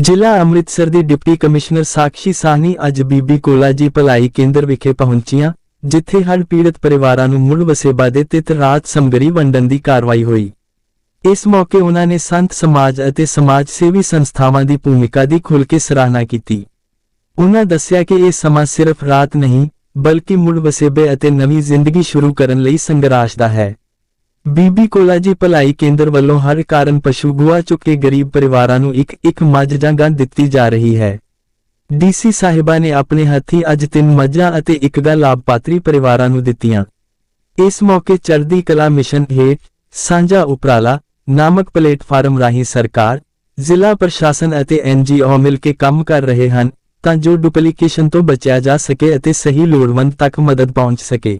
ਜ਼ਿਲ੍ਹਾ ਅੰਮ੍ਰਿਤਸਰ ਦੀ deputy commissioner Sakshi Sawhney ਅੱਜ ਬੀਬੀ ਕੋਲਾ ਜੀ ਭਲਾਈ ਕੇਂਦਰ ਵਿਖੇ ਪਹੁੰਚੀਆਂ, ਜਿੱਥੇ ਹੜ੍ਹ ਪੀੜਤ ਪਰਿਵਾਰਾਂ ਨੂੰ ਮੁੜ ਵਸੇਬਾ ਦੇ ਤਿਤ ਰਾਤ ਸਮਗਰੀ ਵੰਡਣ ਦੀ ਕਾਰਵਾਈ ਹੋਈ। ਇਸ ਮੌਕੇ ਉਹਨਾਂ ਨੇ ਸੰਤ ਸਮਾਜ ਅਤੇ ਸਮਾਜ ਸੇਵੀ ਸੰਸਥਾਵਾਂ ਦੀ ਭੂਮਿਕਾ ਦੀ ਖੁੱਲ੍ਹ ਕੇ ਸਰਾਹਨਾ ਕੀਤੀ। ਉਹਨਾਂ ਦੱਸਿਆ ਕਿ ਇਹ ਸਮਾਂ ਸਿਰਫ ਰਾਤ ਨਹੀਂ, ਬਲਕਿ ਮੁੜ ਵਸੇਬੇ ਅਤੇ ਨਵੀਂ ਜ਼ਿੰਦਗੀ ਸ਼ੁਰੂ ਕਰਨ ਲਈ ਸੰਘਰਸ਼ ਦਾ ਹੈ। ਬੀਬੀ ਕੋਲਾ ਜੀ ਭਲਾਈ ਕੇਂਦਰ ਵੱਲੋਂ ਹਰ ਕਾਰਨ ਪਸ਼ੂ ਗੁਆ ਚੁੱਕੇ ਗਰੀਬ ਪਰਿਵਾਰਾਂ ਨੂੰ ਇੱਕ ਇੱਕ ਮੱਝ ਜਾਂ ਗਾਂ ਦਿੱਤੀ ਜਾ ਰਹੀ ਹੈ। ਡੀਸੀ ਸਾਹਿਬਾ ਨੇ ਆਪਣੇ ਹੱਥੀਂ ਅੱਜ ਤਿੰਨ ਮੱਝਾਂ ਅਤੇ ਇੱਕ ਗਾਂ ਲਾਭਪਾਤਰੀ ਪਰਿਵਾਰਾਂ ਨੂੰ ਦਿੱਤੀਆਂ। ਇਸ ਮੌਕੇ ਚੜ੍ਹਦੀ ਕਲਾ ਮਿਸ਼ਨ ਹੇਠ ਸਾਂਝਾ ਉਪਰਾਲਾ, ਨਾਮਕ ਪਲੇਟਫਾਰਮ ਰਾਹੀਂ ਸਰਕਾਰ, ਜ਼ਿਲ੍ਹਾ ਪ੍ਰਸ਼ਾਸਨ ਅਤੇ ਐਨਜੀਓ ਮਿਲ ਕੇ ਕੰਮ ਕਰ ਰਹੇ ਹਨ ਤਾਂ ਜੋ ਡੁਪਲੀਕੇਸ਼ਨ ਤੋਂ ਬਚਿਆ ਜਾ ਸਕੇ ਅਤੇ ਸਹੀ ਲੋੜਵੰਦ ਤੱਕ ਮਦਦ ਪਹੁੰਚ ਸਕੇ।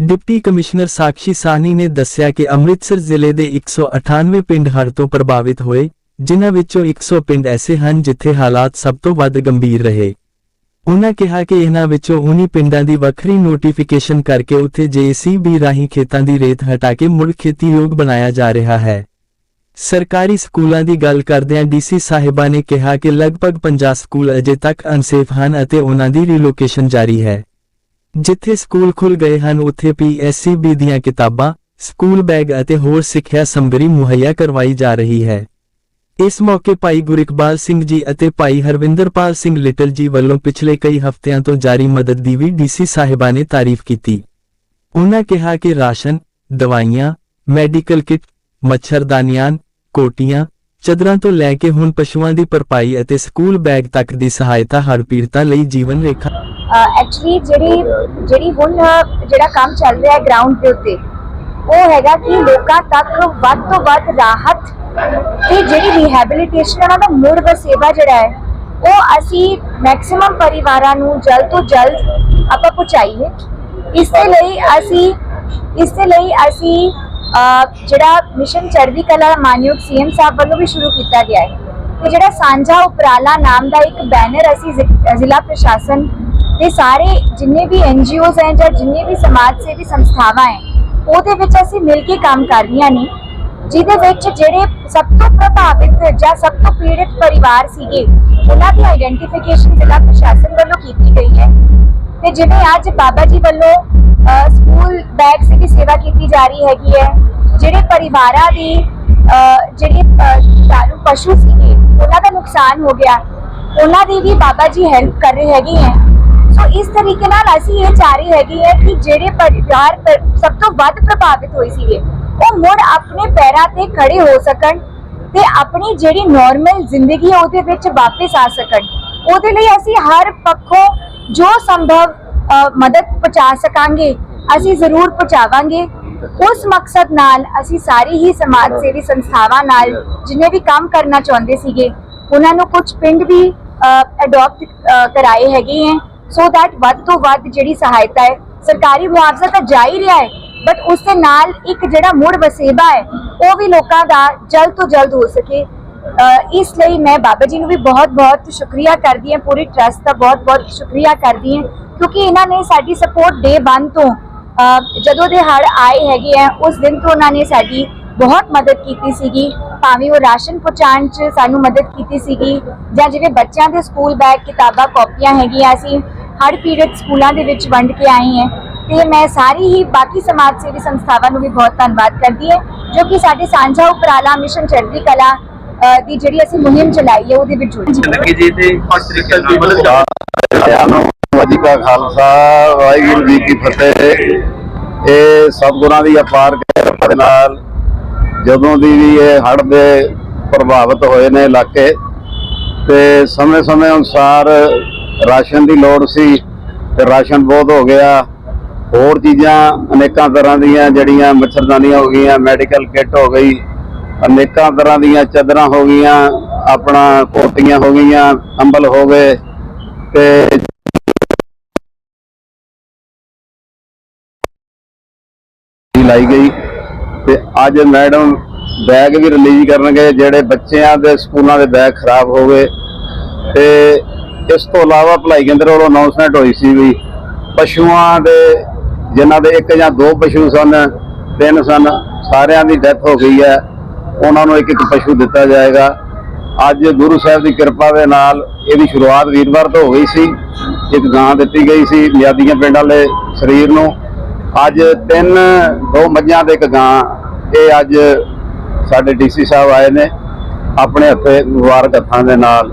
ਡਿਪਟੀ ਕਮਿਸ਼ਨਰ ਸਾਕਸ਼ੀ ਸਾਹਨੀ ਨੇ ਦੱਸਿਆ ਕਿ ਅੰਮ੍ਰਿਤਸਰ ਜ਼ਿਲ੍ਹੇ ਦੇ 198 ਪਿੰਡ ਹੜ੍ਹ ਤੋਂ ਪ੍ਰਭਾਵਿਤ ਹੋਏ, ਜਿਨ੍ਹਾਂ ਵਿੱਚੋਂ 100 ਪਿੰਡ ਐਸੇ ਹਨ ਜਿੱਥੇ ਹਾਲਾਤ ਸਭ ਤੋਂ ਵੱਧ ਗੰਭੀਰ ਰਹੇ। ਉਨ੍ਹਾਂ ਕਿਹਾ ਕਿ ਇਹਨਾਂ ਵਿੱਚੋਂ ਉਨੀ ਪਿੰਡਾਂ ਦੀ ਵੱਖਰੀ ਨੋਟੀਫਿਕੇਸ਼ਨ ਕਰਕੇ ਉੱਥੇ ਜੇਸੀਬੀ ਰਾਹੀਂ ਖੇਤਾਂ ਦੀ ਰੇਤ ਹਟਾ ਕੇ ਮੁੜ ਖੇਤੀਯੋਗ ਬਣਾਇਆ ਜਾ ਰਿਹਾ ਹੈ। ਸਰਕਾਰੀ ਸਕੂਲਾਂ ਦੀ ਗੱਲ ਕਰਦਿਆਂ ਡੀਸੀ ਸਾਹਿਬਾ ਨੇ ਕਿਹਾ ਕਿ ਲਗਭਗ 50 ਸਕੂਲ ਅਜੇ ਤੱਕ ਅਨਸੇਫ ਹਨ ਅਤੇ ਉਹਨਾਂ ਦੀ ਰੀਲੋਕੇਸ਼ਨ ਜਾਰੀ ਹੈ। ਜਿੱਥੇ ਸਕੂਲ ਖੁੱਲ ਗਏ ਹਨ, ਉੱਥੇ ਪੀਐਸਸੀਬੀ ਦੀਆਂ ਕਿਤਾਬਾਂ, ਸਕੂਲ ਬੈਗ ਅਤੇ ਹੋਰ ਸਿੱਖਿਆ ਸਮਗਰੀ ਮੁਹੱਈਆ ਕਰਵਾਈ ਜਾ ਰਹੀ ਹੈ। ਇਸ ਮੌਕੇ ਭਾਈ ਗੁਰਿਕਬਾਲ ਸਿੰਘ ਜੀ ਅਤੇ ਭਾਈ ਹਰਵਿੰਦਰਪਾਲ ਸਿੰਘ ਲਿਟਲ ਜੀ ਵੱਲੋਂ ਪਿਛਲੇ ਕਈ ਹਫ਼ਤਿਆਂ ਤੋਂ ਜਾਰੀ ਮਦਦ ਦੀ ਵੀ ਡੀਸੀ ਸਾਹਿਬਾ ਨੇ ਤਾਰੀਫ ਕੀਤੀ। ਉਹਨਾਂ ਕਿਹਾ ਕਿ ਰਾਸ਼ਨ, ਦਵਾਈਆਂ, ਮੈਡੀਕਲ ਕਿੱਟ, ਮੱਛਰਦਾਨੀਆਂ, ਕੋਟੀਆਂ ਚਦਰਾਂ ਤੋਂ ਲੈ ਕੇ ਹੁਣ ਪਸ਼ੂਆਂ ਦੀ ਭਰਪਾਈ ਅਤੇ ਸਕੂਲ ਬੈਗ ਤੱਕ ਦੀ ਸਹਾਇਤਾ ਹਰ ਪੀੜਤਾਂ ਲਈ ਜੀਵਨ ਰੇਖਾ। ਐਕਚੁਅਲੀ ਜਿਹੜੀ ਜਿਹੜੀ ਹੁਣ, ਜਿਹੜਾ ਕੰਮ ਚੱਲ ਰਿਹਾ ਹੈ ਗਰਾਊਂਡ ਦੇ ਉੱਤੇ, ਉਹ ਹੈਗਾ ਕਿ ਲੋਕਾਂ ਤੱਕ ਵੱਧ ਤੋਂ ਵੱਧ ਰਾਹਤ ਤੇ ਜਿਹੜੀ ਰਿਹੈਬਿਲਿਟੇਸ਼ਨ ਉਹਨਾਂ ਦਾ ਮੁੜ ਵਸੇਬਾ ਜਿਹੜਾ ਹੈ, ਉਹ ਅਸੀਂ ਮੈਕਸਿਮਮ ਪਰਿਵਾਰਾਂ ਨੂੰ ਜਲਦ ਤੋਂ ਜਲਦ ਆਪਾਂ ਪਹੁੰਚਾਈਏ। ਇਸ ਦੇ ਲਈ ਅਸੀਂ, ਇਸ ਦੇ ਲਈ ਅਸੀਂ ਜਿਹੜਾ ਮਿਸ਼ਨ ਚੜ੍ਹਦੀ ਕਲਾ ਮਾਨਯੋਗ ਸੀਐਮ ਸਾਹਿਬ ਵੱਲੋਂ ਵੀ ਸ਼ੁਰੂ ਕੀਤਾ ਗਿਆ ਹੈ। ਤੇ ਜਿਹੜਾ ਸਾਂਝਾ ਉਪਰਾਲਾ ਨਾਮ ਦਾ ਇੱਕ ਬੈਨਰ ਅਸੀਂ ਜ਼ਿਲ੍ਹਾ ਪ੍ਰਸ਼ਾਸਨ ਤੇ ਸਾਰੇ ਜਿੰਨੇ ਵੀ ਐਨਜੀਓਜ਼ ਹੈ ਜਾਂ ਜਿੰਨੇ ਵੀ ਸਮਾਜ ਸੇਵੀ ਸੰਸਥਾਵਾਂ ਹੈ, ਉਹਦੇ ਵਿੱਚ ਅਸੀਂ ਮਿਲ ਕੇ ਕੰਮ ਕਰ ਰਹੀਆਂ ਨੇ, ਜਿਹਦੇ ਵਿੱਚ ਜਿਹੜੇ ਸਭ ਤੋਂ ਪ੍ਰਭਾਵਿਤ ਜਾਂ ਸਭ ਤੋਂ ਪੀੜਿਤ ਪਰਿਵਾਰ ਸੀਗੇ, ਉਹਨਾਂ ਦੀ ਆਈਡੈਂਟੀਫਿਕੇਸ਼ਨ ਜ਼ਿਲ੍ਹਾ ਪ੍ਰਸ਼ਾਸਨ ਵੱਲੋਂ ਕੀਤੀ ਗਈ ਹੈ। ਤੇ ਜਿਵੇਂ ਅੱਜ ਬਾਬਾ ਜੀ ਵੱਲੋਂ ਸਕੂਲ ਬੈਗ ਦੀ ਸੇਵਾ ਕੀਤੀ ਜਾ ਰਹੀ ਹੈਗੀ ਹੈ ਜਿਹੜੇ ਪਰਿਵਾਰਾਂ ਦੀ ਜਿਹੜੇ ਅਹ, ਪਸ਼ੂ ਸੀਗੇ ਉਹਨਾਂ ਦਾ ਨੁਕਸਾਨ ਹੋ ਗਿਆ। ਉਹਨਾਂ ਦੀ ਵੀ ਬਾਬਾ ਜੀ ਹੈਲਪ ਕਰ ਰਹੇ ਹੈਗੇ ਹੈ। ਸੋ ਇਸ ਤਰੀਕੇ ਨਾਲ ਅਸੀਂ ਇਹ ਚਾਹ ਰਹੀ ਹੈਗੀ ਹੈ ਕਿ ਜਿਹੜੇ ਪਰਿਵਾਰ ਸਭ ਤੋਂ ਵੱਧ ਪ੍ਰਭਾਵਿਤ ਹੋਏ ਸੀਗੇ ਉਹ ਮੁੜ ਆਪਣੇ ਪੈਰਾਂ ਤੇ ਖੜੇ ਹੋ ਸਕਣ ਤੇ ਆਪਣੀ ਜਿਹੜੀ ਨਾਰਮਲ ਜ਼ਿੰਦਗੀ ਹੈ ਉਹਦੇ ਵਿੱਚ ਵਾਪਸ ਆ ਸਕਣ। ਉਹਦੇ ਲਈ ਅਸੀਂ ਹਰ ਪੱਖੋਂ ਜੋ ਸੰਭਵ ਮਦਦ ਪਹੁੰਚਾ ਸਕਾਂਗੇ, ਅਸੀਂ ਜ਼ਰੂਰ ਪਹੁੰਚਾਵਾਂਗੇ। ਉਸ ਮਕਸਦ ਨਾਲ ਅਸੀਂ ਸਾਰੀ ਹੀ ਸਮਾਜ ਸੇਵੀ ਸੰਸਥਾਵਾਂ ਨਾਲ ਜਿਨੇ ਵੀ ਕੰਮ ਕਰਨਾ ਚਾਹੁੰਦੇ ਸੀਗੇ, ਉਹਨਾਂ ਨੂੰ ਕੁਝ ਪਿੰਡ ਵੀ ਅਡਾਪਟ ਕਰਾਏ ਹੈਗੇ ਹੈ ਸੋ ਦੈਟ ਵੱਧ ਤੋਂ ਵੱਧ ਜਿਹੜੀ ਸਹਾਇਤਾ ਹੈ, ਸਰਕਾਰੀ ਮੁਆਵਜ਼ਾ ਤਾਂ ਜਾ ਹੀ ਰਿਹਾ ਹੈ ਬਟ ਉਸ ਦੇ ਨਾਲ ਇੱਕ ਜਿਹੜਾ ਮੁੜ ਵਸੇਬਾ ਹੈ, ਉਹ ਵੀ ਲੋਕਾਂ ਦਾ ਜਲਦ ਤੋਂ ਜਲਦ ਹੋ ਸਕੇ। ਇਸ ਲਈ ਮੈਂ ਬਾਬਾ ਜੀ ਨੂੰ ਵੀ ਬਹੁਤ-ਬਹੁਤ ਸ਼ੁਕਰੀਆ ਕਰਦੀ ਹਾਂ, ਪੂਰੀ ਟਰਸਟ ਦਾ ਬਹੁਤ-ਬਹੁਤ ਸ਼ੁਕਰੀਆ ਕਰਦੀ ਹਾਂ, ਕਿਉਂਕਿ ਇਹਨਾਂ ਨੇ ਸਾਡੀ ਸਪੋਰਟ ਡੇ 1 ਤੋਂ ਜਦੋਂ ਦੇ ਹੜ ਆਏ ਹੈਗੇ ਆ, ਉਸ ਦਿਨ ਤੋਂ ਉਹਨਾਂ ਨੇ ਸਾਡੀ ਬਹੁਤ ਮਦਦ ਕੀਤੀ ਸੀਗੀ, ਭਾਵੇਂ ਉਹ ਰਾਸ਼ਨ ਪਹੁੰਚਾਉਣ 'ਚ ਸਾਨੂੰ ਮਦਦ ਕੀਤੀ ਸੀਗੀ, ਜਾਂ ਜਿਹੜੇ ਬੱਚਿਆਂ ਦੇ ਸਕੂਲ ਬੈਗ ਕਿਤਾਬਾਂ, ਕਾਪੀਆਂ ਹੈਗੀਆਂ ਅਸੀਂ ਹੜ ਪੀੜਤ ਸਕੂਲਾਂ ਦੇ ਵਿੱਚ ਵੰਡ ਕੇ ਆਏ ਹੈ, ਤੇ ਮੈਂ ਸਾਰੀ ਹੀ ਬਾਕੀ ਸਮਾਜ ਸੇਵੀ ਸੰਸਥਾਵਾਂ ਨੂੰ ਵੀ ਬਹੁਤ ਧੰਨਵਾਦ ਕਰਦੀ ਹਾਂ, ਜੋ ਕਿ ਸਾਡੇ ਸਾਂਝਾ ਉਪਰਾਲਾ ਮਿਸ਼ਨ ਚੜ੍ਹਦੀ ਕਲਾ ਦੀ ਜਿਹੜੀ ਅਸੀਂ ਮੁਹਿੰਮ ਚਲਾਈ ਹੈ ਉਹਦੇ ਵਿੱਚ ਜੁੜੇ ਜ਼ਿੰਦਗੀ ਜੀ ਤੇ ਕਿਸ ਤਰੀਕੇ ਦੀ ਮਦਦ ਕਰ ਸਾਰਿਆਂ ਨੂੰ ਵਾਹਿਗੁਰੂ ਕਾ ਖਾਲਸਾ ਵਾਹਿਗੁਰੂ ਜੀ ਕੀ ਫਤਿਹ। ਇਹ ਸਤਿਗੁਰਾਂ ਦੀ ਅਪਾਰ ਕਿਰਪਾ ਦੇ ਨਾਲ ਜਦੋਂ ਦੀ ਵੀ ਇਹ ਹੜ੍ਹ ਦੇ ਪ੍ਰਭਾਵਿਤ ਹੋਏ ਨੇ ਇਲਾਕੇ ਤੇ ਸਮੇਂ-ਸਮੇਂ ਅਨੁਸਾਰ ਰਾਸ਼ਨ ਦੀ ਲੋੜ ਸੀ ਤੇ ਰਾਸ਼ਨ ਬਹੁਤ ਹੋ ਗਿਆ। ਹੋਰ ਚੀਜ਼ਾਂ ਅਨੇਕਾਂ ਤਰ੍ਹਾਂ ਦੀਆਂ ਜਿਹੜੀਆਂ ਮੱਛਰਦਾਨੀਆਂ ਹੋ ਗਈਆਂ ਮੈਡੀਕਲ ਕਿੱਟ ਹੋ ਗਈ ਅਨੇਕਾਂ ਤਰ੍ਹਾਂ ਦੀਆਂ ਚਾਦਰਾਂ ਹੋ ਗਈਆਂ, ਆਪਣਾ ਕੋਟੀਆਂ ਹੋ ਗਈਆਂ, ਅੰਬਲ ਹੋ ਗਏ ਤੇ ਲਾਈ ਗਈ ਤੇ ਅੱਜ ਮੈਡਮ ਬੈਗ ਵੀ ਰਿਲੀਜ਼ ਕਰਨਗੇ, ਜਿਹੜੇ ਬੱਚਿਆਂ ਦੇ ਸਕੂਲਾਂ ਦੇ ਬੈਗ ਖਰਾਬ ਹੋ ਗਏ ਤੇ ਇਸ ਤੋਂ ਇਲਾਵਾ ਭਲਾਈ ਕੇਂਦਰ ਵੱਲੋਂ ਅਨਾਉਂਸਮੈਂਟ ਹੋਈ ਸੀ ਵੀ ਪਸ਼ੂਆਂ ਦੇ, ਜਿਨ੍ਹਾਂ ਦੇ ਇੱਕ ਜਾਂ ਦੋ ਪਸ਼ੂ ਸਨ, ਤਿੰਨ ਸਨ, ਸਾਰਿਆਂ ਦੀ ਡੈਥ ਹੋ ਗਈ ਹੈ। ਉਹਨਾਂ ਨੂੰ ਇੱਕ ਇੱਕ ਪਸ਼ੂ ਦਿੱਤਾ ਜਾਏਗਾ। ਅੱਜ ਗੁਰੂ ਸਾਹਿਬ ਦੀ ਕਿਰਪਾ ਦੇ ਨਾਲ ਇਹਦੀ ਸ਼ੁਰੂਆਤ ਵੀਰਵਾਰ ਤੋਂ ਹੋ ਗਈ ਸੀ। ਇੱਕ ਗਾਂ ਦਿੱਤੀ ਗਈ ਸੀ ਮਿਆਦੀਆਂ ਪਿੰਡ ਵਾਲੇ ਸਰੀਰ ਨੂੰ। ਅੱਜ ਤਿੰਨ ਦੋ ਮੱਝਾਂ ਤੇ ਇੱਕ ਗਾਂ। ਇਹ ਅੱਜ ਸਾਡੇ ਡੀਸੀ ਸਾਹਿਬ ਆਏ ਨੇ। ਆਪਣੇ ਹੱਥੇ ਮੁਬਾਰਕ ਹੱਥਾਂ ਦੇ ਨਾਲ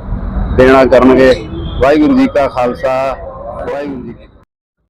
ਦੇਣਾ ਕਰਨਗੇ। ਵਾਹਿਗੁਰੂ ਜੀ ਕਾ ਖਾਲਸਾ, ਵਾਹਿਗੁਰੂ ਜੀ